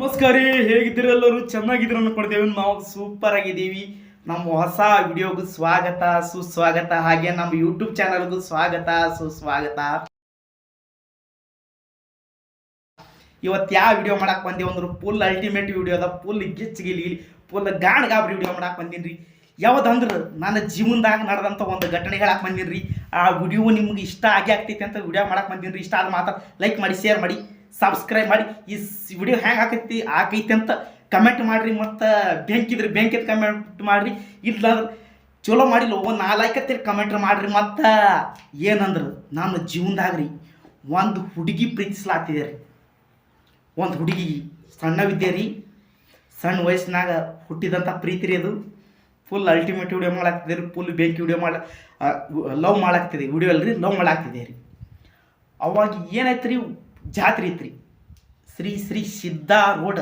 ನಮಸ್ಕಾರ, ಹೇಗಿದ್ದೀರಿ ಎಲ್ಲರೂ? ಚೆನ್ನಾಗಿದ್ದೀರ ಅನ್ಕೊಳ್ತೇವೆ ನಾವು ಸೂಪರ್ ಆಗಿದ್ದೀವಿ. ನಮ್ಮ ಹೊಸ ವಿಡಿಯೋಗೂ ಸ್ವಾಗತ, ಸುಸ್ವಾಗತ. ಹಾಗೆ ನಮ್ಮ ಯೂಟ್ಯೂಬ್ ಚಾನಲ್ಗೂ ಸ್ವಾಗತ, ಸುಸ್ವಾಗತ. ಇವತ್ತು ಯಾವ ವಿಡಿಯೋ ಮಾಡಕ್ ಬಂದೀವಿ ಅಂದ್ರೆ ಫುಲ್ ಅಲ್ಟಿಮೇಟ್ ವಿಡಿಯೋ ಅದ. ಫುಲ್ ಗಿಚ್ಚಿಗಿಲಿ ಫುಲ್ ಗಾಣ ಗಾಬ್ರಿ ವಿಡಿಯೋ ಮಾಡಕ್ಕೆ ಬಂದೀನಿ ರೀ ಯಾವ್ದಂದ್ರೆ ನನ್ನ ಜೀವನದಾಗ ನಡೆದಂಥ ಒಂದು ಘಟನೆ ಹೇಳಕ್ ಬಂದೀನಿ ರೀ ಆ ವಿಡಿಯೋ ನಿಮ್ಗೆ ಇಷ್ಟ ಆಗಿ ಆಗ್ತೈತೆ ಅಂತ ವಿಡಿಯೋ ಮಾಡಕ್ ಬಂದೀನಿ ರೀ ಇಷ್ಟ ಆದ ಮಾತ್ರ ಲೈಕ್ ಮಾಡಿ ಶೇರ್ ಮಾಡಿ. ಸಬ್ಸ್ಕ್ರೈಬ್ ಮಾಡಿ. ಈ ವಿಡಿಯೋ ಹೆಂಗೆ ಹಾಕೈತಿ? ಹಾಕೈತಿ ಅಂತ ಕಮೆಂಟ್ ಮಾಡಿರಿ. ಮತ್ತು ಬೆಂಕಿದ್ರೆ ಬೆಂಕಿದ್ ಕಮೆಂಟ್ ಮಾಡಿರಿ. ಇಲ್ಲ ಚಲೋ ಮಾಡಿಲ್ಲ. ಒಂದು ನಾಲ್ಕತ್ತಿ ಕಮೆಂಟ್ ಮಾಡಿರಿ. ಮತ್ತು ಏನಂದ್ರೆ, ನನ್ನ ಜೀವನದಾಗ ರೀ ಒಂದು ಹುಡುಗಿ ಪ್ರೀತಿಸ್ಲಾತಿದೆ ರೀ ಒಂದು ಹುಡುಗಿ ಸಣ್ಣವಿದ್ದೆ ರೀ ಸಣ್ಣ ವಯಸ್ಸಿನಾಗ ಹುಟ್ಟಿದಂಥ ಪ್ರೀತಿ ರೀ ಅದು. ಫುಲ್ ಅಲ್ಟಿಮೇಟ್ ವಿಡಿಯೋ ಮಾಡಾಕ್ತಿದೆ ರೀ ಫುಲ್ ಬೆಂಕಿ ವಿಡಿಯೋ ಮಾಡ ಲವ್ ಮಾಡಾಕ್ತಿದೆ ವಿಡಿಯೋ ಅಲ್ರಿ? ಲವ್ ಮಾಡಾಕ್ತಿದೆ ರೀ ಅವಾಗ ಏನಾಯ್ತು ರೀ ಜಾತ್ರೆ ಐತ್ರಿ. ಶ್ರೀ ಶ್ರೀ ರೋಡ್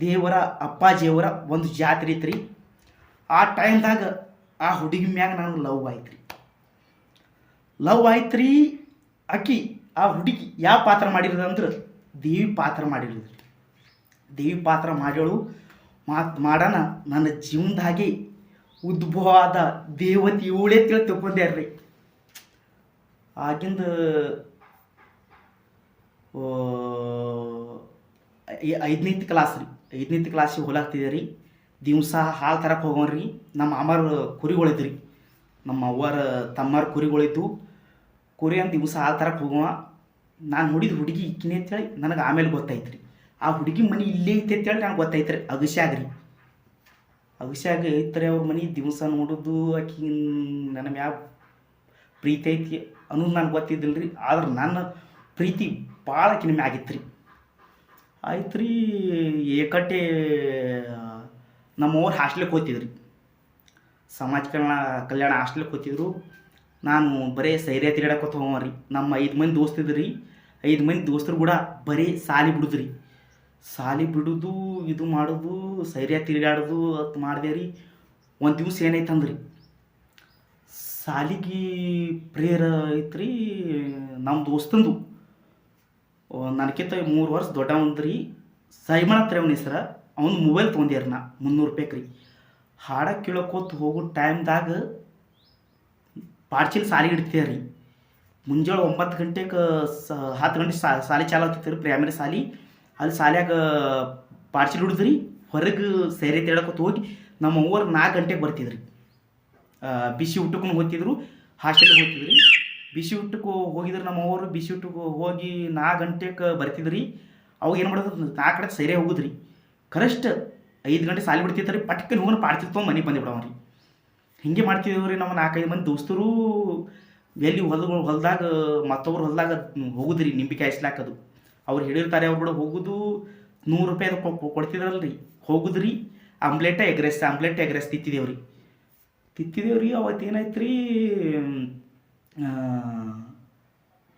ದೇವರ, ಅಪ್ಪಾಜಿಯವರ ಒಂದು ಜಾತ್ರೆ ಐತ್ರಿ. ಆ ಟೈಮ್ದಾಗ ಆ ಹುಡುಗಿ ಮ್ಯಾಗ ನಾನು ಲವ್ ಆಯ್ತು ರೀ ಲವ್ ಆಯ್ತು ರೀ ಆಕಿ ಆ ಹುಡುಗಿ ಯಾವ ಪಾತ್ರ ಮಾಡಿರೋದಂದ್ರೆ ದೇವಿ ಪಾತ್ರ ಮಾಡಿರೋದು. ದೇವಿ ಪಾತ್ರ ಮಾಡ್ಯಾಳು, ಮಾತು ಮಾಡೋಣ ನನ್ನ ಜೀವನದಾಗೆ ಉದ್ಭವ ಆದ ದೇವತೆ ಇವಳೇ ತಿಳಿ ತಿಳ್ಕೊಂಡ್ಯಾರ್ರಿ ಆಗಿಂದ ಐದನೇತಿ ಕ್ಲಾಸ್ ರೀ. ಐದನೇತ್ ಕ್ಲಾಸಿಗೆ ಹೋಲಾಗ್ತಿದೆ ರೀ. ದಿವಸ ಹಾಲು ತರಕ್ಕೆ ರೀ. ನಮ್ಮ ಅಮ್ಮರ ರೀ. ನಮ್ಮ ಅವ್ವರ, ತಮ್ಮರ ಕುರಿಗಳಿದ್ದು ಕುರಿ ಅಂತ ದಿವಸ ಹಾಲು ತರಕ್ಕೆ ಹೋಗುವ ನಾನು ನೋಡಿದ ಹುಡುಗಿ ಇಕ್ಕಿನಿ ಅಂತೇಳಿ ನನಗೆ ಆಮೇಲೆ ಗೊತ್ತಾಯ್ತು ರೀ ಆ ಹುಡುಗಿ ಮನೆ ಇಲ್ಲೇ ಐತೆ ಅಂತೇಳಿ ನನಗೆ ಗೊತ್ತಾಯ್ತು ರೀ. ಅಗಶ್ಯಾಗ ರೀ ಐತ್ರಿ ಅವ್ರ ಮನೆ. ದಿವಸ ನೋಡೋದು ಆಕಿ ನನ್ನ ಮ್ಯಾಗ ಪ್ರೀತಿ ಐತಿ ಅನ್ನೋದು ನನಗೆ ಗೊತ್ತಿದ್ದಿಲ್ಲ ರೀ ಆದ್ರೆ ನನ್ನ ಪ್ರೀತಿ ಭಾಳ ಕಿನಿಮೆ ಆಗಿತ್ತು ರೀ ಆಯ್ತು ರೀ ಏಕಟ್ಟೆ, ನಮ್ಮವ್ರು ಹಾಸ್ಟ್ಲಿಗೆ ಹೋಗ್ತಿದ್ರಿ. ಸಮಾಜ ಕಲ್ಯಾಣ ಕಲ್ಯಾಣ ಹಾಸ್ಟ್ಲಿಗೆ ಹೋಗ್ತಿದ್ರು. ನಾನು ಬರೀ ಸೈರ್ಯ ತಿರುಗಾಡಕೋತ ಹೋಗ್ರಿ ನಮ್ಮ ಐದು ಮಂದಿ ದೋಸ್ತಿದ್ರಿ ಐದು ಮಂದಿ ದೋಸ್ತರು ಕೂಡ ಬರೀ ಸಾಲಿ ಬಿಡುದ್ರಿ. ಸಾಲಿ ಬಿಡುದು, ಇದು ಮಾಡೋದು ಸೈರ್ಯ ತಿರುಗಾಡೋದು ಅದು ಮಾಡಿದೆ ರೀ. ಒಂದು ದಿವ್ಸ ಏನಾಯ್ತಂದ್ರಿ? ಸಾಲಿಗೆ ಪ್ರೇಯರ್ ಐತ್ರಿ ನಮ್ಮ ದೋಸ್ತಂದು. ನನಗಿಂತ ಮೂರು ವರ್ಷ ದೊಡ್ಡವಂದ್ರಿ ಸೈಮಣ ಅವನ ಹೆಸ್ರ. ಅವ್ನು ಮೊಬೈಲ್ ತೊಗೊಂಡ್ಯಾರ ನಾ. ಮುನ್ನೂರು ರೂಪಾಯಿ ರೀ. ಹಾಡ ಕೇಳೋಕೋತ್ ಹೋಗೋ ಟೈಮ್ದಾಗ ಪಾರ್ಚಿಲ್ ಸಾಲಿ ಇಡ್ತೀಯ ರೀ. ಮುಂಜಾನೆ ಒಂಬತ್ತು ಗಂಟೆಗೆ ಸ ಹತ್ತು ಗಂಟೆ ಸಾಲಿ ಚಾಲು ಆಗ್ತಿತ್ತು ರೀ ಪ್ರೈಮರಿ ಸಾಲಿ. ಅಲ್ಲಿ ಸಾಲ್ಯಾಗ ಪಾರ್ಚಿಲ್ ಹಿಡಿದ್ರಿ. ಹೊರಗೆ ಸೇರಿ ತೇಳಕೊತ್ ಹೋಗಿ ನಮ್ಮ ಅವ್ವರು ನಾಲ್ಕು ಗಂಟೆಗೆ ಬರ್ತಿದ್ರಿ. ಬಿಸಿ ಊಟಕ್ಕೂ ಹೋಗ್ತಿದ್ರು ಹಾಸ್ಟೆಲ್ಗೆ ಹೋಗ್ತಿದ್ರಿ. ಬಿಸಿ ಊಟಕ್ಕೆ ಹೋಗಿದ್ರೆ ನಮ್ಮ ಅವರು, ಬಿಸಿ ಊಟಕ್ಕೆ ಹೋಗಿ ನಾಲ್ಕು ಗಂಟೆಗೆ ಬರ್ತಿದ್ರಿ. ಅವಾಗ ಏನು ಮಾಡೋದು ನಾಲ್ಕು ಕಡೆ ಸೈರೇ ಹೋಗುದ್ರಿ. ಕರೆಸ್ಟ್ ಐದು ಗಂಟೆ ಸಾಲಿ ಬಿಡ್ತಿತ್ತು ರೀ ಪಟ್ಕನ್ ಹೋಗಿ ಪಾಡ್ತಿತ್ತು ಮನೆಗೆ ಬಂದು ರೀ ಹಿಂಗೆ ಮಾಡ್ತಿದ್ದೇವೆ ರೀ ನಮ್ಮ ನಾಲ್ಕೈದು ಮಂದಿ ದೋಸ್ತರು. ಎಲ್ಲಿ ಹೊಲ ಹೊಲದಾಗ ಮತ್ತೊಬ್ರು ಹೊಲದಾಗ ಹೋಗುದ್ರಿ, ನಿಂಬಿಕೆ ಹಾಯಿಸ್ಲಾಕದು ಅವ್ರು ಹೇಳಿರ್ತಾರೆ, ಅವ್ರು ಕೂಡ ಹೋಗುದು ನೂರು ರೂಪಾಯಿ ಕೊಡ್ತಿದ್ರಲ್ಲ ರೀ ಹೋಗುದ್ರಿ, ಆಮ್ಲೆಟ್ ಎಗ್ರೆಸ್ ಆಮ್ಲೆಟ್ ಎಗ್ರೆಸ್ ತಿತ್ತಿದೇವ್ರಿ. ತಿತ್ತಿದೇವ್ರಿ ಅವತ್ತು ಏನಾಯ್ತು ರೀ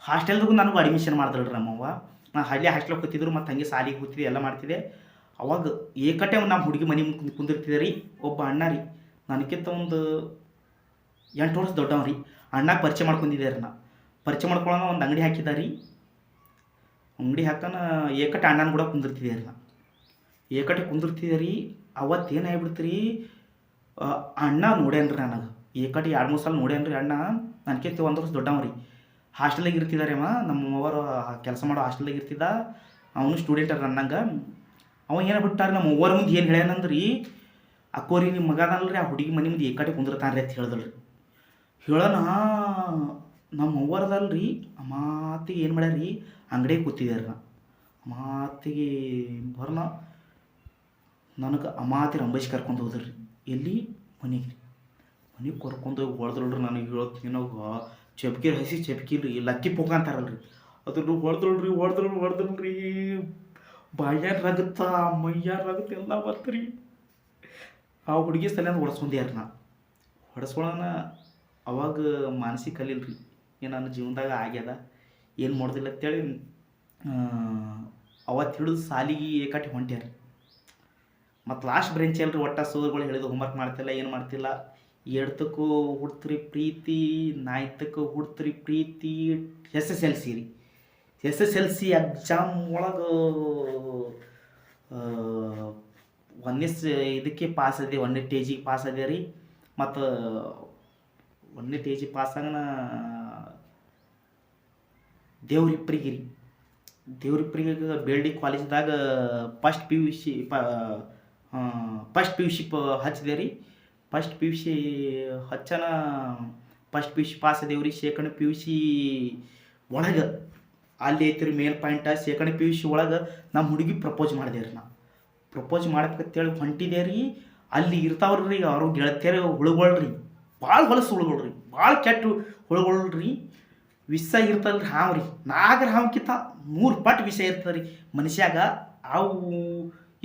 ಹಾಸ್ಟೆಲ್ದಾಗೂ ನನಗೂ ಅಡ್ಮಿಷನ್ ಮಾಡಿದ್ರಲ್ರಿ ನಮ್ಮವ್ವ. ನಾ ಹಳ್ಳಿ ಹಾಸ್ಟೆಲ್ ಕೂತಿದ್ರು ಮತ್ತು ಹಂಗೆ ಸಾಲಿಗೆ ಕೂತಿದ್ದೆ ಎಲ್ಲ ಮಾಡ್ತಿದ್ದೆ. ಅವಾಗ ಏಕಟ್ಟೆ ನಮ್ಮ ಹುಡುಗಿ ಮನೆ ಮುಂದೆ ಕುಂದಿರ್ತಿದ್ದೆ ರೀ. ಒಬ್ಬ ಅಣ್ಣ ರೀ. ನನಗಿಂತ ಒಂದು ಎಂಟು ವರ್ಷ ದೊಡ್ಡವ ರೀ. ಅಣ್ಣ ಪರಿಚಯ ಮಾಡ್ಕೊಂಡಿದ್ದೆ ರೀ ನಾ. ಪರಿಚಯ ಮಾಡ್ಕೊಳ್ಳೋಣ ಒಂದು ಅಂಗಡಿ ಹಾಕಿದ್ದ ರೀ. ಅಂಗಡಿ ಹಾಕನ ಏಕಟ್ಟೆ ಅಣ್ಣನ ಕೂಡ ಕುಂದಿರ್ತಿದ್ದೆ ರೀ ನಾ. ಏಕಟ್ಟೆ ಕುಂದಿರ್ತಿದ್ದೆ ರೀ. ಅವತ್ತು ಏನಾಗ್ಬಿಡ್ತು ರೀ ಅಣ್ಣ ನನಗೆ. ಏಕಟ್ಟೆ ಎರಡು ಮೂರು ಸಲ ನೋಡ್ಯಾನ್ರಿ ಅಣ್ಣ. ನನಗಿಂತ ಒಂದು ವರ್ಷ ದೊಡ್ಡವ ರೀ ಹಾಸ್ಟೆಲಾಗ ಅವ ನಮ್ಮ ಅವರು ಕೆಲಸ ಮಾಡೋ ಹಾಸ್ಟೆಲಾಗ ಇರ್ತಿದ್ದ. ಅವನು ಸ್ಟೂಡೆಂಟ್ ಅರ ಅನ್ನಂಗೆ ಅವ ಏನು ಬಿಟ್ಟಾರ ನಮ್ಮ ಅವ್ವರ ಮುಂದೆ ಏನು ಹೇಳ್ಯಾನಂದ್ರಿ ಅಕ್ಕೋರಿ ನಿಮ್ಮ ಮಗ ಅದಲ್ರಿ, ಆ ಹುಡುಗಿ ಮನೆ ಮುಂದೆ ಏಕಾಟಿ ಕುಂದಿರ್ತಾನೆ ರೀ ಅಂತ ಹೇಳ್ದಲ್ರಿ. ಹೇಳೋಣ ನಮ್ಮ ಅವ್ವರದಲ್ರಿ ಮಾತಿಗೆ ಏನು ಮಾಡ್ಯಾರ ರೀ ಅಂಗಡಿಗೆ ಕೂತಿದ್ದಾರೆ ನಾ. ಮಾತಿಗೆ ಬರ್ನ ನನಗೆ ಅಮಾತಿ ರಂಬೇಶ್ ಕರ್ಕೊಂಡು ಹೋದ್ರಿ. ಎಲ್ಲಿ? ಮನೆಗೆ. ಮನೆಗೆ ಕರ್ಕೊಂಡು ಹೋಗಿ ಹೊಡೆದ್ರಲ್ರಿ ನನಗೆ ಹೇಳೋತ್ತಿನಾಗ ಚಪ್ಕಿರಿ ಹಸಿ ಚಪ್ಕಿರಿ ಲಕ್ಕಿ ಪೊಗ ಅಂತಾರಲ್ರಿ. ಅದ್ರಲ್ಲಿ ಹೊಡೆದ್ರಲ್ರಿ ಹೊಡೆದ್ರಲ್ ಹೊಡೆದ್ರಲ್ರಿ ಬಾಯಾರ ರಗತ್ತ ಮೈಯಾರ ರಗತ್ತ ಎಲ್ಲ ಬರ್ತೀರಿ. ಆ ಹುಡುಗಿ ಸಲ ಹೊಡೆಸ್ಕೊಂಡ್ಯಾರ ನಾ. ಹೊಡೆಸ್ಕೊಳ್ಳೋಣ ಅವಾಗ ಮಾನಸಿಕ ಕಲಿಲ್ರಿ ಏನು ನನ್ನ ಜೀವನದಾಗ ಆಗ್ಯದ, ಏನು ಮಾಡೋದಿಲ್ಲ ಅಂತೇಳಿ ಅವತ್ತು ಹಿಡಿದು ಸಾಲಿಗೆ ಏಕಾಟಿ ಹೊಂಟ್ಯಾರ. ಮತ್ತು ಲಾಸ್ಟ್ ಬ್ರೆಂಚ್ ಅಲ್ರಿ ಒಟ್ಟ ಸೋದರುಗಳು ಹೇಳಿದ ಹೋಮ್ವರ್ಕ್ ಮಾಡ್ತಿಲ್ಲ, ಏನು ಮಾಡ್ತಿಲ್ಲ. ಎಡ್ತಕ್ಕೂ ಹುಡ್ತ್ರಿ ಪ್ರೀತಿ, ನಾಯ್ತಕ್ಕೂ ಹುಡ್ತ್ರಿ ಪ್ರೀತಿ, ಎಸ್ ಎಸ್ ಎಲ್ ಸಿ ರೀ. S S L C exam ಒಳಗೆ ಒಂದನೇ ಇದಕ್ಕೆ ಪಾಸ್ ಅದೇ ಒಂದನೇ ಟೇಜಿಗೆ ಪಾಸ್ ಅದೇ ರೀ. ಮತ್ತು ಒಂದನೇ ಟೇಜಿಗೆ ಪಾಸ್ ಆಗನ ದೇವ್ರಿಪ್ರಿಗೆ ರೀ. ದೇವ್ರಿಪ್ರಿಗೆ ಬೇಲ್ಡಿ ಕಾಲೇಜ್ದಾಗ ಫಸ್ಟ್ ಪಿ ಯು ಸಿ ಪ ಫಸ್ಟ್ ಪಿ ಯು ಸಿ ಪ ಹಚ್ಚಿದೆ ರೀ. First P U C ಹಚ್ಚನ, first P U C pass ಅದೇವ್ರಿ second P U C ಒಳಗೆ. ಅಲ್ಲಿ ಐತ್ರಿ ಮೇಲ್ point second P U C ಒಳಗೆ ನಮ್ಮ ಹುಡುಗಿ ಪ್ರಪೋಸ್ ಮಾಡಿದೆ ರೀ ನಾ. ಪ್ರಪೋಸ್ ಮಾಡ್ಬೇಕಂತೇಳಿ ಹೊಂಟಿದೆ ರೀ ಅಲ್ಲಿ ಇರ್ತಾವ್ರಿ ಅವರು ಗೆಳತಿಯರು ಹುಳುಗಳ್ರಿ. ಭಾಳ ಹೊಲಸು ಹುಳುಗಳ್ರಿ ಭಾಳ ಕೆಟ್ಟ ಹುಳುಗಳ್ರಿ. ವಿಷ ಇರ್ತಲ್ರಿ ಹಾವು ರೀ ನಾಗರ ಹಾವುಕ್ಕಿಂತ ಮೂರು ಪಟ್ಟು ವಿಷ ಇರ್ತದೆ ರೀ ಮನುಷ್ಯಾಗ. ಅವು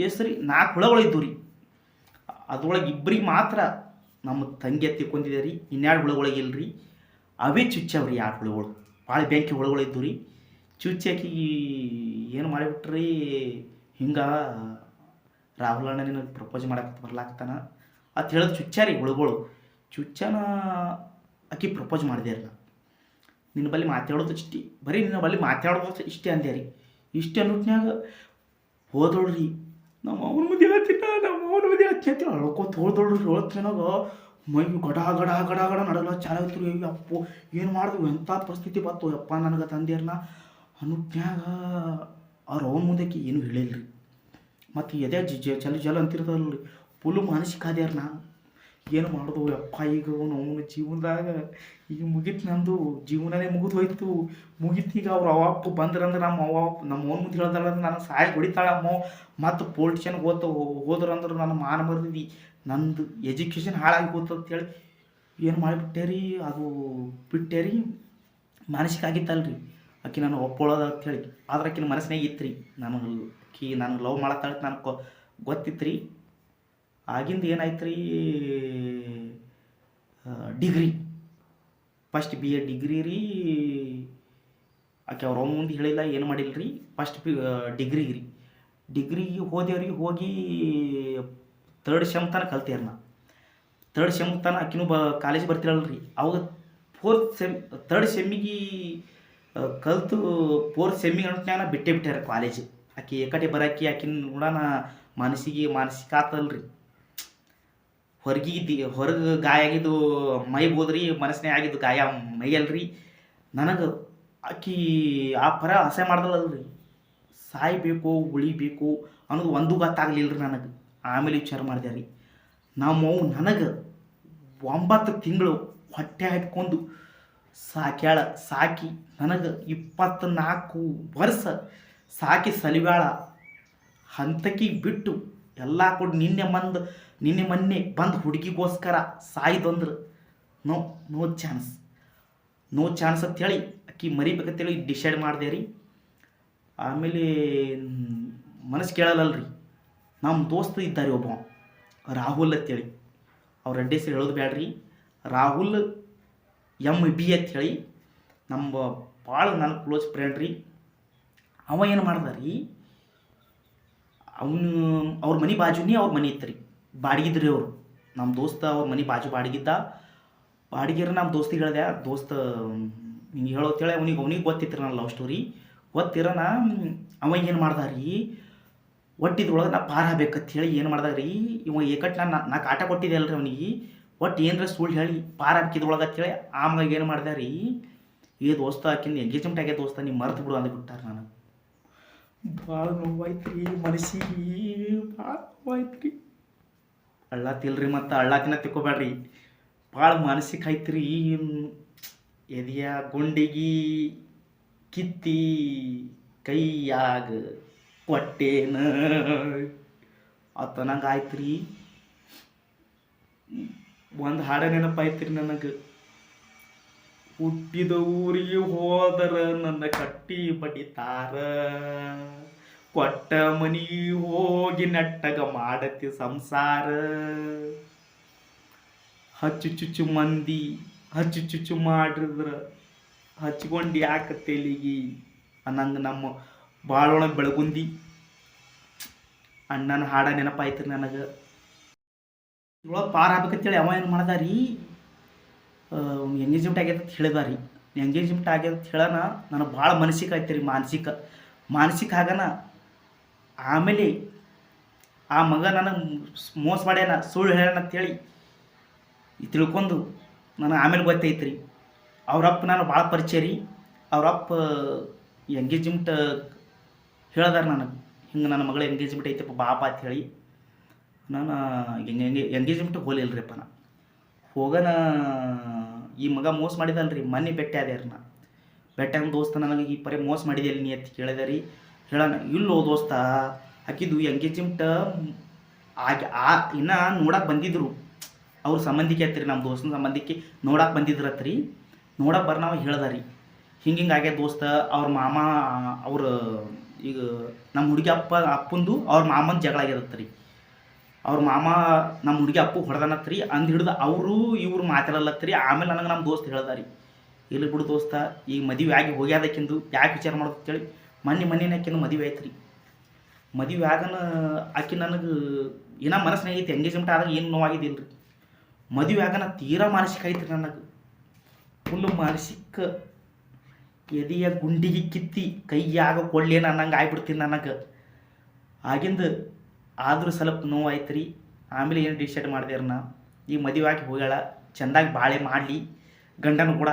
ಎಷ್ಟು ರೀ ನಾಲ್ಕು ಹುಳಗಳು ಇದ್ದವು ರೀ ಅದ್ರೊಳಗೆ ಇಬ್ಬರಿಗೆ ಮಾತ್ರ ನಮ್ಮ ತಂಗಿ ತಿಕ್ಕೊಂಡಿದೆ ರೀ ಇನ್ಯಾರು ಹುಳುಗಳಿಗೆ ಇಲ್ರಿ. ಅವೇ ಚುಚ್ಚವ್ರಿ ಯಾರು ಹುಳುಗಳು? ಭಾಳ ಬೆಂಕಿ ಹುಳುಗಳು ಇದ್ದವು ರೀ. ಚುಚ್ಚಾಕಿ ಏನು ಮಾಡಿಬಿಟ್ರಿ? ಹಿಂಗೆ ರಾಹುಲ್ ಅಣ್ಣ ನಿನಗೆ ಪ್ರಪೋಸ್ ಮಾಡಕ್ಕೆ ಬರ್ಲಾಗ್ತಾನ? ಅಂತ ಹೇಳಿದ್ ಚುಚ್ಚಾರಿ ಹುಳುಗಳು. ಚುಚ್ಚನ ಆಕಿ ಪ್ರಪೋಸ್ ಮಾಡಿದೆ ನಾ ನಿನ್ನ ಬಳಿ ಮಾತಾಡೋದು ಇಷ್ಟಿ, ಬರೀ ನಿನ್ನ ಬಳಿ ಮಾತಾಡೋದು ಇಷ್ಟೇ ಅಂದೆ ರೀ. ಇಷ್ಟೇ ಅನ್ನೋಟ್ನ್ಯಾಗ ಹೋದೋಳ್ರಿ. ನಮ್ಮ ಅವನ ಮುಂದೆ ಹೇಳ್ತಿದ್ದ, ನಮ್ಮ ಅವನ ಮದುವೆ ಹಚ್ಚಿ ತೋಳ್ ಹೋದೋಳ್ರಿ ಹೇಳ್ತಿನಾಗ ಮೈ ಗಡ ಗಡ ಗಡ ಗಡ ನಡಲ ಚಾಲಾಗ್ತಿರು ರೀ ಅಪ್ಪು, ಏನು ಮಾಡಿದ್ವು ಎಂಥ ಪರಿಸ್ಥಿತಿ ಬಂತು? ಅಪ್ಪ ನನಗೆ ತಂದೆಯರ್ನ ಅನ್ನೋಟ್ನ್ಯಾಗ ಅವ್ರ ಅವನ ಮುಂದಕ್ಕೆ ಏನು ಹೇಳಿಲ್ರಿ. ಮತ್ತು ಎದೆ ಜಿ, ಜ- ಜಲ ಜಲ ಅಂತಿರ್ತದಲ್ರಿ ಫುಲ್ ಮಾನಸಿಕ ಅದ್ಯಾರ ನಾನು ಏನು ಮಾಡೋದು ಅಪ್ಪ ಈಗ ಅವನ ಜೀವನದಾಗ ಈಗ ಮುಗೀತು ನಂದು ಜೀವನನೇ ಮುಗಿದು ಹೋಯ್ತು. ಮುಗೀತು ಈಗ ಅವ್ರು ಅಪ್ಪ ಬಂದ್ರಂದ್ರೆ ನಮ್ಮ ಅವ್ವ ನಮ್ಮ ಅವ್ನ ಮುಂದೆ ಅಂದ್ರೆ ನಾನು ಸಹಾಯ ಹೊಡಿತಾಳೆ ಅಮ್ಮ. ಮತ್ತು ಪೊಲಿಟಿಷನ್ಗೆ ಹೋತ ಹೋದ್ರಂದ್ರೆ ನನ್ನ ಮಾನ ಮರ್ದಿ ನಂದು ಎಜುಕೇಷನ್ ಹಾಳಾಗಿ ಅಂತೇಳಿ ಏನು ಮಾಡಿಬಿಟ್ಟೆ ರೀ ಅದು ಬಿಟ್ಟೆ ರೀ ಮಾನಸಿಕ ಆಗಿತ್ತಲ್ರಿ. ಆಕೆ ನಾನು ಒಪ್ಕೊಳ್ಳೋದು ಅಂತೇಳಿ ಆದ್ರೆ ಆಕಿನ ಮನಸ್ಸಿನಾಗ ಇತ್ತು ರೀ ನನಗೆ ಆಕಿ ನಾನು ಲವ್ ಮಾಡತ್ತಾಳೆ ನನಗೆ ಕೊ ಗೊತ್ತಿತ್ತು ರೀ ಆಗಿಂದ ಏನಾಯ್ತು ರೀ degree first B A degree ರೀ. ಆಕೆ ಅವ್ರ ಮುಂದೆ ಹೇಳಿಲ್ಲ, ಏನು ಮಾಡಿಲ್ಲ ರೀ? ಫಸ್ಟ್ ಪಿ ಡಿಗ್ರಿಗೆ ರೀ. ಡಿಗ್ರಿಗೆ ಹೋದೇವ್ರಿ ಹೋಗಿ ತರ್ಡ್ ಸೆಮ್ ತನಕ ಕಲ್ತೇವ್ರಿ ನಾ ತರ್ಡ್ ಸೆಮ್ ತನಕ ಆಕಿನೂ ಬ ಕಾಲೇಜ್ ಬರ್ತಿರಲ್ರಿ ಅವಾಗ ಫೋರ್ತ್ ಸೆಮ್ ತರ್ಡ್ ಸೆಮ್ಮಿಗೆ ಕಲ್ತು ಫೋರ್ತ್ ಸೆಮ್ಮಿಗೆ ಅಂತ ನಾನು ಬಿಟ್ಟೆ ಬಿಟ್ಟೆ ರೀ ಕಾಲೇಜ್ ಆಕೆ ಏಕಡೆ ಬರಾಕಿ ಆಕಿನ ನೋಡೋಣ ಮನಸ್ಸಿಗೆ ಮಾನಸಿಕ ಆತಲ್ರಿ ಹೊರಗಿದ್ದಿ, ಹೊರಗೆ ಗಾಯ ಆಗಿದ್ದು ಮೈ ಬೋದ್ರಿ ಮನಸ್ಸಿನೇ ಆಗಿದ್ದು ಗಾಯ ಮೈಯಲ್ರಿ. ನನಗೆ ಆಕಿ ಆ ಪರ ಅಸಹ್ಯ ಮಾಡ್ದಲ್ಲಲ್ರಿ. ಸಾಯ್ಬೇಕು, ಉಳಿಬೇಕು ಅನ್ನೋದು ಒಂದು ಗೊತ್ತಾಗ್ಲಿಲ್ಲ ರೀ ನನಗೆ. ಆಮೇಲೆ ವಿಚಾರ ಮಾಡಿದೆ ರೀ. ನಮ್ಮವು ನನಗೆ ಒಂಬತ್ತು ತಿಂಗಳು ಹೊಟ್ಟೆ ಹಾಕ್ಕೊಂಡು ಸಾಕ್ಯಾಳ, ಸಾಕಿ ನನಗೆ ಇಪ್ಪತ್ತ್ನಾಲ್ಕು ವರ್ಷ ಸಾಕಿ ಸಲಿಬ್ಯಾಳ. ಹಂತಕಿ ಬಿಟ್ಟು ಎಲ್ಲ ಕೊಡು ನಿನ್ನೆ ಮಂದು, ನಿನ್ನೆ ಮೊನ್ನೆ ಬಂದು ಹುಡುಗಿಗೋಸ್ಕರ ಸಾಯ್ದಂದ್ರೆ. No no chance. No chance ಅಂತೇಳಿ ಆಕಿ ಮರಿಬೇಕಂತೇಳಿ ಡಿಸೈಡ್ ಮಾಡಿದೆ ರೀ. ಆಮೇಲೆ ಮನಸ್ಸು ಕೇಳಲ್ಲಲ್ರಿ. ನಮ್ಮ ದೋಸ್ತ ಇದ್ದಾರೆ ಒಬ್ಬ ರಾಹುಲ್ ಅಂತೇಳಿ. ಅವ್ರ ಸರಿ ಹೇಳೋದು ಬೇಡ್ರಿ ರಾಹುಲ್ ಎಂ ಬಿ ಹೇಳಿ ನಮ್ಮ ಭಾಳ ನನ್ನ ಕ್ಲೋಸ್ ಫ್ರೆಂಡ್ ರೀ. ಅವ ಏನು ಮಾಡ್ದ ರೀ? ಅವನು, ಅವ್ರ ಮನೆ ಬಾಜುನೇ ಅವ್ರ ಮನೆ ಇತ್ತು ರೀ. ಬಾಡಿಗಿದ್ರಿ ಅವರು. ನಮ್ಮ ದೋಸ್ತ ಅವ್ರ ಮನೆ ಬಾಜು ಬಾಡಿಗಿದ್ದ. ಬಾಡಿಗೆರ ನಮ್ಮ ದೋಸ್ತಿಗೆ ಹೇಳ್ದೆ ದೋಸ್ತ ಹಿಂಗೆ ಹೇಳೋತ್ತೇಳಿ ಅವನಿಗೆ ಅವನಿಗೆ ಗೊತ್ತಿತ್ತು ನನ್ನ ಲವ್ ಸ್ಟೋರಿ. ಗೊತ್ತಿರೋಣ ಅವ ಏನು ಮಾಡ್ದ ರೀ, ಒಟ್ಟಿದ್ರೊಳಗೆ ನಾ ಪಾರ ಆಗ್ಬೇಕಂತ ಹೇಳಿ ಏನು ಮಾಡ್ದ ರೀ, ಇವ ಏಕಟ್ ನಾನು ನಾ ಕಾಟ ಕೊಟ್ಟಿದ್ದೆ ಅಲ್ರಿ ಅವನಿಗೆ. ಒಟ್ಟು ಏನರ ಸುಳ್ಳು ಹೇಳಿ, ಪಾರ ಹಾಕಿದ್ರೊಳಗೆ ಅಂತೇಳಿ ಆಮ್ಯಾಗ ಏನು ಮಾಡ್ದೆ ರೀ, ಏ ದೋಸ್ತ, ಆಕಿನ ಎಂಗೇಜ್ಮೆಂಟ್ ಆಗ್ಯದ ದೋಸ್ತ ನೀವು ಮರ್ತು ಬಿಡು ಅಂದ್ಬಿಟ್ಟಾರೆ ನಾನು ಭಾಳ ನೋವಾಯ್ತು ರೀ ಮನಸ್ಸಿಗೆ ಭಾಳ ನೋವಾಯ್ತು ರೀ ಅಳ್ಳತ್ತಿಲ್ರಿ ಮತ್ತು ಅಳ್ಳತ್ತಿನ ತಿಕ್ಕೋಬೇಡ್ರಿ ಭಾಳ ಮಾನಸಿಕ ಆಯ್ತು ರೀ ಎದೆಯ ಗುಂಡಿಗಿ ಕಿತ್ತಿ ಕೈಯಾಗ ಕೊಟ್ಟೇನ ಆಯ್ತು ರೀ ಒಂದು ಹಾಡು ನೆನಪಾಯ್ತು ರೀ ನನಗೆ. ಹುಟ್ಟಿದ ಊರಿಗೆ ಹೋದರ ನನ್ನ ಕಟ್ಟಿ ಬಡಿತಾರ ಕೊಟ್ಟ ಮನಿ ಹೋಗಿ ನೆಟ್ಟಗ ಮಾಡತಿ ಸಂಸಾರ. ಹಚ್ಚು ಚುಚ್ಚು ಮಂದಿ ಹಚ್ಚು ಚುಚ್ಚು ಮಾಡಿದ್ರ ಹಚ್ಕೊಂಡು ಯಾಕೆ ತೆಲಿಗಿ? ಅನ್ನಂಗ ನಮ್ಮ ಬಾಳೊಳಗೆ ಬೆಳಗುಂದಿ. ಅಣ್ಣನ ಹಾಡ ನೆನಪಾಯ್ತು ನನಗೆ. ಒಳಗೆ ಪಾರ ಆಗ್ಬೇಕಂತೇಳಿ ಅವ ಏನು ಮಾಡ್ದ ರೀ ಎಂಗೇಜ್ಮೆಂಟ್ ಆಗ್ಯದ ಅಂತ ಹೇಳಿದ ರೀ. ಎಂಗೇಜ್ಮೆಂಟ್ ಆಗ್ಯದ ಅಂತ ಹೇಳೋಣ ನನಗೆ ಭಾಳ ಮನಸ್ಸಿಗೆ ಆಯ್ತು ರೀ, ಮಾನಸಿಕ. ಮಾನಸಿಕ ಆಗನ ಆಮೇಲೆ ಆ ಮಗ ನನಗೆ ಮೋಸ ಮಾಡ್ಯಾನ, ಸುಳ್ಳು ಹೇಳ್ಯಾನ ಅಂತೇಳಿ ತಿಳ್ಕೊಂಡು ನನಗೆ ಆಮೇಲೆ ಗೊತ್ತೈತ್ರಿ. ಅವ್ರಪ್ಪ ನಾನು ಭಾಳ ಪರಿಚಯ ರೀ. ಅವ್ರಪ್ಪ ಎಂಗೇಜ್ಮೆಂಟ್ ಹೇಳ್ದಾರ ನನಗೆ. ಹಿಂಗೆ ನನ್ನ ಮಗಳ ಎಂಗೇಜ್ಮೆಂಟ್ ಐತಪ್ಪ ಬಾಪ ಅಂತ ಹೇಳಿ. ನಾನು ಎಂಗೆ ಎಂಗೇಜ್ಮೆಂಟ್ ಹೋಲಿಲ್ರಿಪ್ಪ ನಾ. ಹೋಗನ ಈ ಮಗ ಮೋಸ ಮಾಡಿದಲ್ರಿ, ಮೊನ್ನೆ ಬೆಟ್ಟೆ ಅದೇ ನಾ. ಬೆಟ್ಟ ದೋಸ್ತ ನನಗೆ ಈ ಪರಿ ಮೋಸ ಮಾಡಿದೆ ನೀ ಅಂತ ಕೇಳಿದೆ ರೀ. ಹೇಳೋಣ, ಇಲ್ಲೋ ದೋಸ್ತ, ಆಕಿದು ಎಂಗೇಜ್ಮೆಂಟ್ ಆಗಿ ಆ ಇನ್ನ ನೋಡಕ್ಕೆ ಬಂದಿದ್ರು. ಅವ್ರ ಸಂಬಂಧಿಕೆ ಹತ್ತಿರಿ ನಮ್ಮ ದೋಸ್ತನ ಸಂಬಂಧಿಕೆ ನೋಡಕ್ಕೆ ಬಂದಿದ್ರತ್ರಿ ನೋಡಕ್ಕೆ ಬರ್ ನಾವು ಹೇಳ್ದ ರೀ. ಹಿಂಗೆ ಹಿಂಗೆ ಆಗ್ಯದ ದೋಸ್ತ, ಅವ್ರ ಮಾಮ, ಅವ್ರ ಈಗ ನಮ್ಮ ಹುಡುಗಿ ಅಪ್ಪ, ಅಪ್ಪಂದು ಅವ್ರ ಮಾಮನ ಜಗಳ ಆಗ್ಯದತ್ರಿ ಅವ್ರ ಮಾಮ ನಮ್ಮ ಹುಡುಗಿ ಅಪ್ಪು ಹೊಡೆದನತ್ರಿ, ಅಂದು ಹಿಡ್ದು ಅವರು ಇವ್ರು ಮಾತಾಡಲತ್ರಿ ಆಮೇಲೆ ನನಗೆ ನಮ್ಮ ದೋಸ್ತ ಹೇಳ್ದ ರೀ ಇಲ್ಲಿ ಬಿಡು ದೋಸ್ತ, ಈಗ ಮದುವೆ ಆಗಿ ಹೋಗ್ಯಾದಕ್ಕಿಂದು ಯಾಕೆ ವಿಚಾರ ಮಾಡೋದು ಅಂತೇಳಿ ಮೊನ್ನೆ ಮೊನ್ನೆನಕ್ಕಿಂದು ಮದುವೆ ಆಯ್ತು ರೀ ಮದುವೆ ಆಗನ ಆಕಿ ನನಗೆ ಏನೋ ಮನಸ್ಸಿನಾಗ ಐತಿ ಎಂಗೇಜ್ಮೆಂಟ್ ಆದಾಗ ಏನು ನೋವಾಗಿದ್ದಿಲ್ಲ ರೀ ಮದುವೆ ಆಗನ ತೀರಾ ಮಾನಸಿಕ ಐತ್ರಿ ನನಗೆ. ಫುಲ್ಲು ಮಾನಸಿಕ ಎದೆಯ ಗುಂಡಿಗೆ ಕಿತ್ತಿ ಕೈಯಾಗ ಕೊಳ್ಳೇನ ಅನ್ನಂಗೆ ಆಗ್ಬಿಡ್ತೀನಿ ನನಗೆ. ಆಗಿಂದ ಆದರೂ ಸ್ವಲ್ಪ ನೋವಾಯ್ತು ರೀ ಆಮೇಲೆ ಏನು ಡಿಸೈಡ್ ಮಾಡಿದೆ ನಾ ಈಗ ಮದುವೆ ಆಗಿ ಹೋಗ್ಯಾಳ, ಚೆಂದಾಗಿ ಬಾಳೆ ಮಾಡಲಿ, ಗಂಡನ ಕೂಡ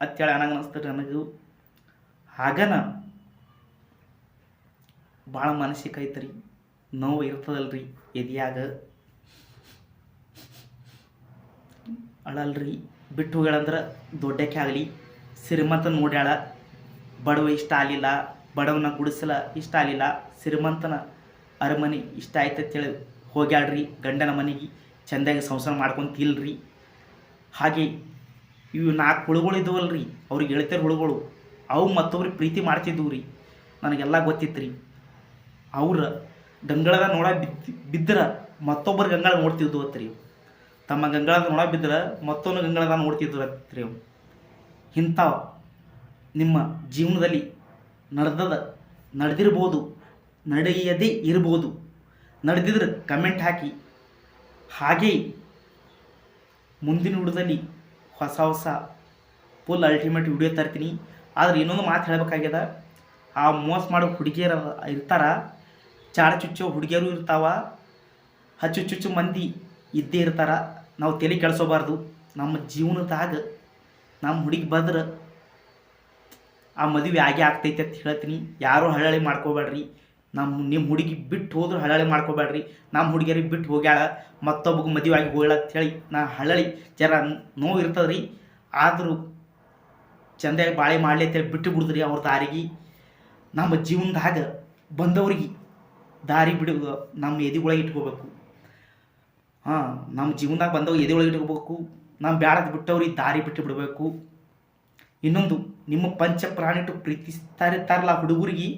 ಅತ್ತೇಳಿ ಅನ್ನಂಗೆ ಅನಿಸ್ತದೆ ನನಗೂ. ಆಗನ ಭಾಳ ಮನಸ್ಸಿಗೆ ಐತ್ರಿ. ನೋವು ಇರ್ತದಲ್ರಿ ಎದೆಯಾಗ. ಅಳಲ್ರಿ. ಬಿಟ್ಟು ಹೋಗ್ಯಾಳಂದ್ರೆ ದೊಡ್ಡಕ್ಕೆ ಆಗಲಿ. ಶ್ರೀಮಂತ ನೋಡ್ಯಾಳ. ಬಡವ ಇಷ್ಟ ಆಗಲಿಲ್ಲ. ಬಡವನ ಗುಡಿಸಲ ಇಷ್ಟ ಆಗಲಿಲ್ಲ. ಶ್ರೀಮಂತನ ಅರಮನೆ ಇಷ್ಟ ಆಯ್ತು ಅಂತೇಳಿ ಹೋಗ್ಯಾಳ್ರಿ, ಗಂಡನ ಮನೆಗೆ ಚೆಂದಾಗಿ ಸಂಸಾರ ಮಾಡ್ಕೊಂಡು ತಿಲ್ರಿ ಹಾಗೆ ಇವು ನಾಲ್ಕು ಹುಳುಗಳು ರೀ ಅವ್ರಿಗೆ ಗೆಳತಿಯರ ಹುಳುಗಳು, ಅವು ಮತ್ತೊಬ್ರಿಗೆ ಪ್ರೀತಿ ಮಾಡ್ತಿದ್ವು ರೀ ನನಗೆಲ್ಲ ಗೊತ್ತಿತ್ತು ರೀ ಅವ್ರ ಗಂಗಳದ ನೋಡ ಬಿದ್ದು ಬಿದ್ದರೆ ಮತ್ತೊಬ್ಬರು ಗಂಗಳ ನೋಡ್ತಿದ್ವು ಅತ್ರಿ ತಮ್ಮ ಗಂಗಳದ ನೋಡ ಬಿದ್ದರೆ ಮತ್ತೊಂದು ಗಂಗಳದ ನೋಡ್ತಿದ್ರು ಅತ್ರಿ ಇಂಥವು ನಿಮ್ಮ ಜೀವನದಲ್ಲಿ ನಡೆದದ, ನಡೆದಿರ್ಬೋದು. ನಡೆಯದೇ ಇರ್ಬೋದು ನಡೆದಿದ್ರೆ ಕಮೆಂಟ್ ಹಾಕಿ. ಹಾಗೆ ಮುಂದಿನ ವಿಡಿಯೋದಲ್ಲಿ ಹೊಸ ಹೊಸ ಫುಲ್ ಅಲ್ಟಿಮೇಟ್ ವಿಡಿಯೋ ತರ್ತೀನಿ. ಆದ್ರೆ ಇನ್ನೊಂದು ಮಾತು ಹೇಳಬೇಕಾಗ್ಯದ, ಆ ಮೋಸ ಮಾಡೋ ಹುಡುಗಿಯರ ಇರ್ತಾರ ಚಾಡ ಚುಚ್ಚೋ ಹುಡುಗಿಯರು ಇರ್ತಾವ, ಹಚ್ಚು ಚುಚ್ಚು ಮಂದಿ ಇದ್ದೇ ಇರ್ತಾರ, ನಾವು ತಲೆ ಕೆಡಿಸೋಬಾರ್ದು ನಮ್ಮ ಜೀವನದಾಗ ನಮ್ಮ ಹುಡುಗಿ ಬಂದ್ರೆ ಆ ಮದುವೆ ಆಗೇ ಆಗ್ತೈತೆ ಅಂತ ಹೇಳ್ತೀನಿ. ಯಾರೂ ಹಳ್ಳಳಿ ಮಾಡ್ಕೋಬೇಡ್ರಿ. ನಮ್ಮ ನಿಮ್ಮ ಹುಡುಗಿ ಬಿಟ್ಟು ಹೋದ್ರೆ ಹಳಳಿ ಮಾಡ್ಕೋಬೇಡ್ರಿ. ನಮ್ಮ ಹುಡುಗಿಯರಿಗೆ ಬಿಟ್ಟು ಹೋಗ್ಯಾಳ, ಮತ್ತೊಬ್ಬಗೆ ಮದುವೆ ಆಗಿ ಅಂತ ಹೇಳಿ ನಾ ಹಳಳಿ ಜರ ನೋವು ರೀ ಆದರೂ ಚಂದಾಗಿ ಬಾಳೆ ಮಾಡಲಿ ಅಂತೇಳಿ ಬಿಟ್ಟು ಬಿಡುದ್ರಿ ಅವ್ರ ದಾರಿಗೆ. ನಮ್ಮ ಜೀವನದಾಗ ಬಂದವ್ರಿಗೆ ದಾರಿ ಬಿಡು, ನಮ್ಮ ಎದೆ ಒಳಗೆ ಇಟ್ಕೋಬೇಕು. ಹಾಂ, ನಮ್ಮ ಜೀವನದಾಗ ಬಂದವ್ ಎದೆ ಒಳಗೆ ಇಟ್ಕೋಬೇಕು. ನಮ್ಮ ಬ್ಯಾಡದ ಬಿಟ್ಟವ್ರಿಗೆ ದಾರಿ ಬಿಟ್ಟು ಬಿಡಬೇಕು. ಇನ್ನೊಂದು, ನಿಮ್ಮ ಪಂಚ ಪ್ರಾಣಿಟ್ಟು ಪ್ರೀತಿಸ್ತಾರಿರ್ತಾರಲ್ಲ ಹುಡುಗರಿಗೆ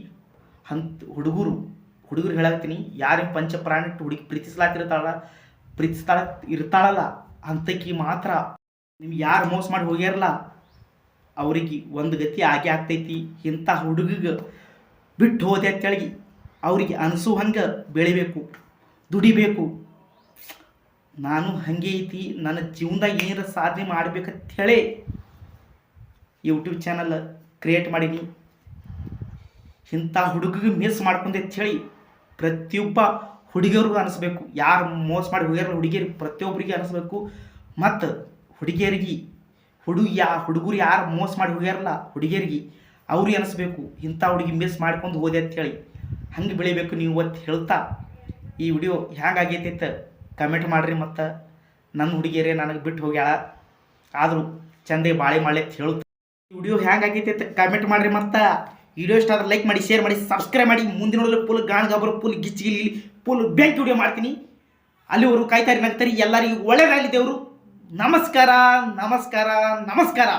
ಅಂತ ಹುಡುಗರು ಹುಡುಗರು ಹೇಳತ್ತೀನಿ ಯಾರಿಗೆ ಪಂಚಪ್ರಾಣ ಹುಡುಗಿ ಪ್ರೀತಿಸ್ಲಾತಿರ್ತಾಳ, ಪ್ರೀತಿಸ್ತಾಳ ಇರ್ತಾಳಲ್ಲ ಅಂತಕಿ ಮಾತ್ರ ನಿಮ್ಗೆ ಯಾರು ಮೋಸ ಮಾಡಿ ಹೋಗ್ಯಾರಲ್ಲ, ಅವ್ರಿಗೆ ಒಂದು ಗತಿ ಆಗೇ ಆಗ್ತೈತಿ, ಇಂಥ ಹುಡುಗಿಗೆ ಬಿಟ್ಟು ಹೋದೆ ಅಂತೇಳಿ ಅವ್ರಿಗೆ ಅನಿಸು ಹಂಗೆ ಬೆಳಿಬೇಕು, ದುಡಿಬೇಕು. ನಾನು ಹಂಗೆ ಐತಿ, ನನ್ನ ಜೀವನದಾಗ ಏನಾರ ಸಾಧನೆ ಮಾಡ್ಬೇಕಂತ ಹೇಳಿ ಯೂಟ್ಯೂಬ್ ಚಾನಲ್ ಕ್ರಿಯೇಟ್ ಮಾಡೀನಿ ಇಂಥ ಹುಡುಗಿಗೆ ಮಿಸ್ ಮಾಡ್ಕೊಂಡೆ ಹೇಳಿ ಪ್ರತಿಯೊಬ್ಬ ಹುಡುಗಿಯರಿಗೂ ಅನಿಸ್ಬೇಕು. ಯಾರು ಮೋಸ ಮಾಡಿ ಹುಡುಗಿಯರು ಹುಡುಗಿಯರು ಪ್ರತಿಯೊಬ್ಬರಿಗೆ ಅನಿಸ್ಬೇಕು. ಮತ್ತು ಹುಡುಗಿಯರಿಗೆ, ಹುಡುಗಿ ಯಾ, ಹುಡುಗರು ಯಾರು ಮೋಸ ಮಾಡಿ ಹೋಗ್ಯಾರಲ್ಲ ಹುಡುಗಿಯರಿಗೆ ಅವ್ರಿಗೆ ಅನಿಸ್ಬೇಕು. ಇಂಥ ಹುಡುಗಿ ಮಿಸ್ ಮಾಡ್ಕೊಂಡು ಹೋದೆ ಅಂತೇಳಿ ಹಂಗೆ ಬೆಳಿಬೇಕು ನೀವು ಇವತ್ತು ಹೇಳ್ತಾ ಈ ವಿಡಿಯೋ ಹ್ಯಾಂಗಾಗೈತೆ ಅಂತ ಕಮೆಂಟ್ ಮಾಡಿರಿ ಮತ್ತು. ನನ್ನ ಹುಡುಗಿಯರೇ ನನಗೆ ಬಿಟ್ಟು ಹೋಗ್ಯಾಳ. ಆದರೂ ಚಂದೆ ಬಾಳೆ ಮಾಡಲಿ ಅಂತ ಹೇಳುತ್ತೆ. ಈ ವಿಡಿಯೋ ಹ್ಯಾಂಗಾಗೈತೆ ಅಂತ ಕಮೆಂಟ್ ಮಾಡಿರಿ ಮತ್ತು. ವಿಡಿಯೋ ಇಷ್ಟ ಆದರೆ ಲೈಕ್ ಮಾಡಿ ಶೇರ್ ಮಾಡಿ ಸಬ್ಸ್ಕ್ರೈಬ್ ಮಾಡಿ. ಮುಂದಿನ ನೋಡಿದ್ರೆ ಫುಲ್ ಗಾಣ ಗಬ್ಬರು ಫುಲ್ ಗಿಚ್ಚಿ ಫುಲ್ ಬೆಂಕಿ ವಿಡಿಯೋ ಮಾಡ್ತೀನಿ. ಅಲ್ಲಿವರು ಕಾಯ್ತಾರೆ ನಗ್ತಾರೆ ಎಲ್ಲರಿಗೂ ಒಳ್ಳೇದಾಗಲಿ ದೇವರು. ನಮಸ್ಕಾರ ನಮಸ್ಕಾರ ನಮಸ್ಕಾರ.